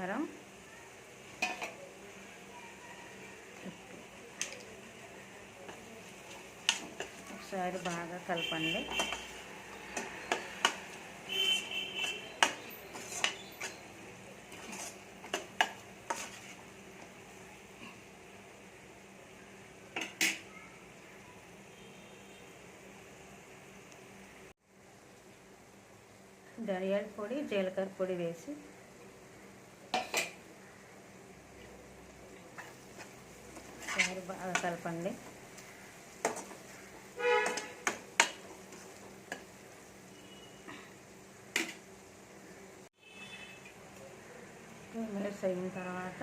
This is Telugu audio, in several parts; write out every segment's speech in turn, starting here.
पलहारम सारी बाग कलपं धन पड़ी जील पड़ी वैसी బాగా కలపండి. టూ మినిట్స్ అయిన తర్వాత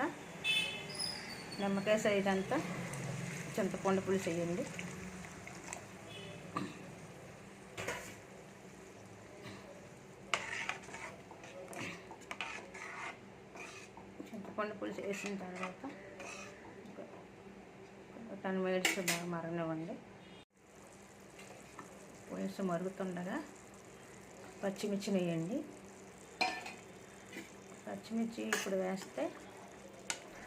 నిమ్మకాయ సైడ్ అంతా చింతపండు పులుసు వేయండి. చింతపండు పులుసు వేసిన తర్వాత టెన్ మినిట్స్ బాగా మరగనివ్వండి పులుసు మరుగుతుండగా పచ్చిమిర్చి వేయండి పచ్చిమిర్చి ఇప్పుడు వేస్తే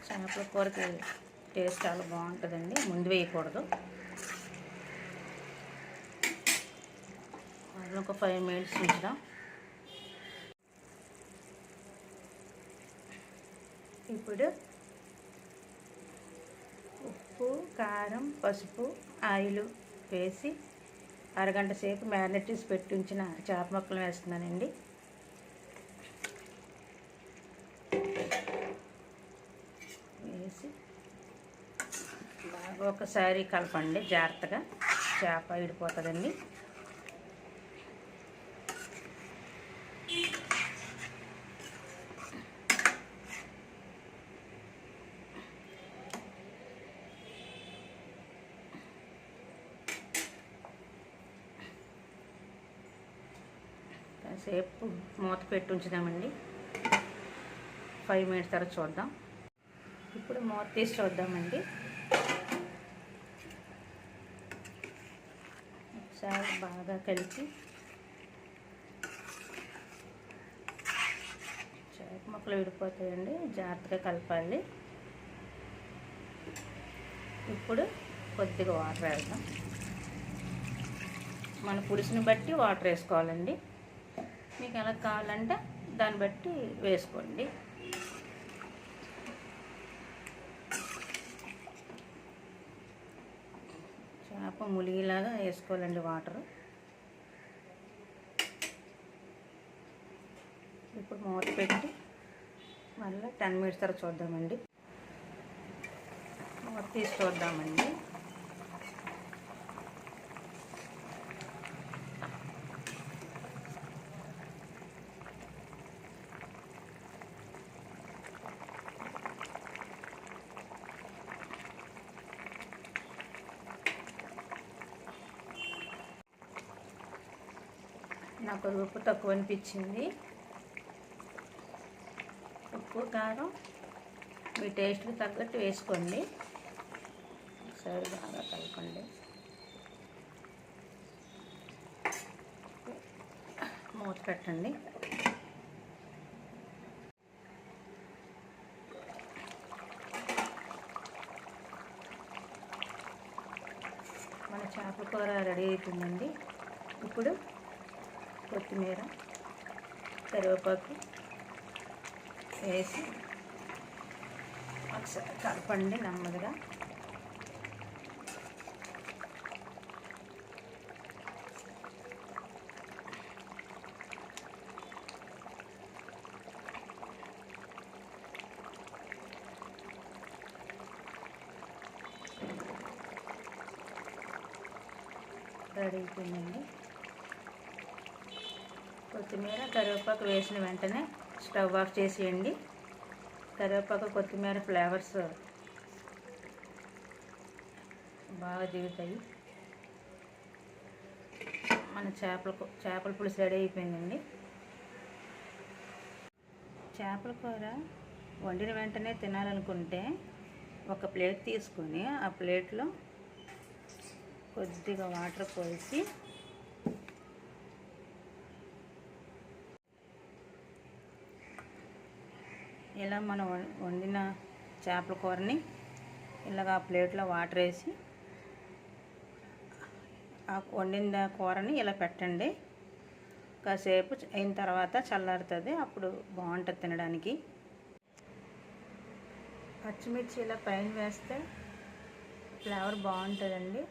చేపల కూరకి టేస్ట్ చాలా బాగుంటుందండి. ముందు వేయకూడదు. అందులో ఒక ఫైవ్ మినిట్స్ ఉంచుదాం. ఇప్పుడు ఉప్పు కారం పసుపు ఆయిల్ వేసి అరగంట సేపు మ్యారినేట్ చేసి పెట్టి ఉంచిన చేప ముక్కలు వేస్తున్నానండి. వేసి బాగా ఒకసారి కలపండి జాగ్రత్తగా. చేప విడిపోతుందండి సేపు మూత పెట్టి ఉంచుదామండి. ఫైవ్ మినిట్స్ తర్వాత చూద్దాం. ఇప్పుడు మూత తీసి చూద్దామండి. ఒకసారి బాగా కలిపి చేప ముక్కలు విడిపోతాయండి. జాగ్రత్తగా కలపాలి. ఇప్పుడు కొద్దిగా వాటర్ వేద్దాం. మన పులుసుని బట్టి వాటర్ వేసుకోవాలండి. మీకు ఎలా కావాలంటే దాన్ని బట్టి వేసుకోండి. చేప ములిగిలాగా వేసుకోవాలండి వాటర్. ఇప్పుడు మూత పెట్టి మళ్ళీ టెన్ మినిట్స్ తర్వాత చూద్దామండి. మూత తీసి చూద్దామండి. నాకు ఉప్పు తక్కువ అనిపించింది. ఉప్పు కారం మీ టేస్ట్కి తగ్గట్టు వేసుకోండి. ఒకసారి బాగా కలపండి మూత పెట్టండి. మన చేప కూర రెడీ అవుతుందండి ఇప్పుడు కొత్తిమీర కరివేపాకు వేసి ఒకసారి కలపండి నెమ్మదిగా. రెడీ అయిపోయిందండి కొత్తిమీర కరివేపాకు వేసిన వెంటనే స్టవ్ ఆఫ్ చేసేయండి. కరివేపాకు కొత్తిమీర ఫ్లేవర్స్ బాగా దిగుతాయి. మన చేపల చేపల పులుసు రెడీ అయిపోయిందండి. చేపల కూర వండిన వెంటనే తినాలనుకుంటే ఒక ప్లేట్ తీసుకొని ఆ ప్లేట్లో కొద్దిగా వాటర్ పోసి ఇలా మనం వండిన చేపల కూరని ఇలాగా ఆ ప్లేట్లో వాటర్ వేసి ఆ వండిన కూరని ఇలా పెట్టండి. కాసేపు అయిన తర్వాత చల్లారుతుంది. అప్పుడు బాగుంటుంది తినడానికి. పచ్చిమిర్చి ఇలా పైన వేస్తే ఫ్లేవర్ బాగుంటుందండి.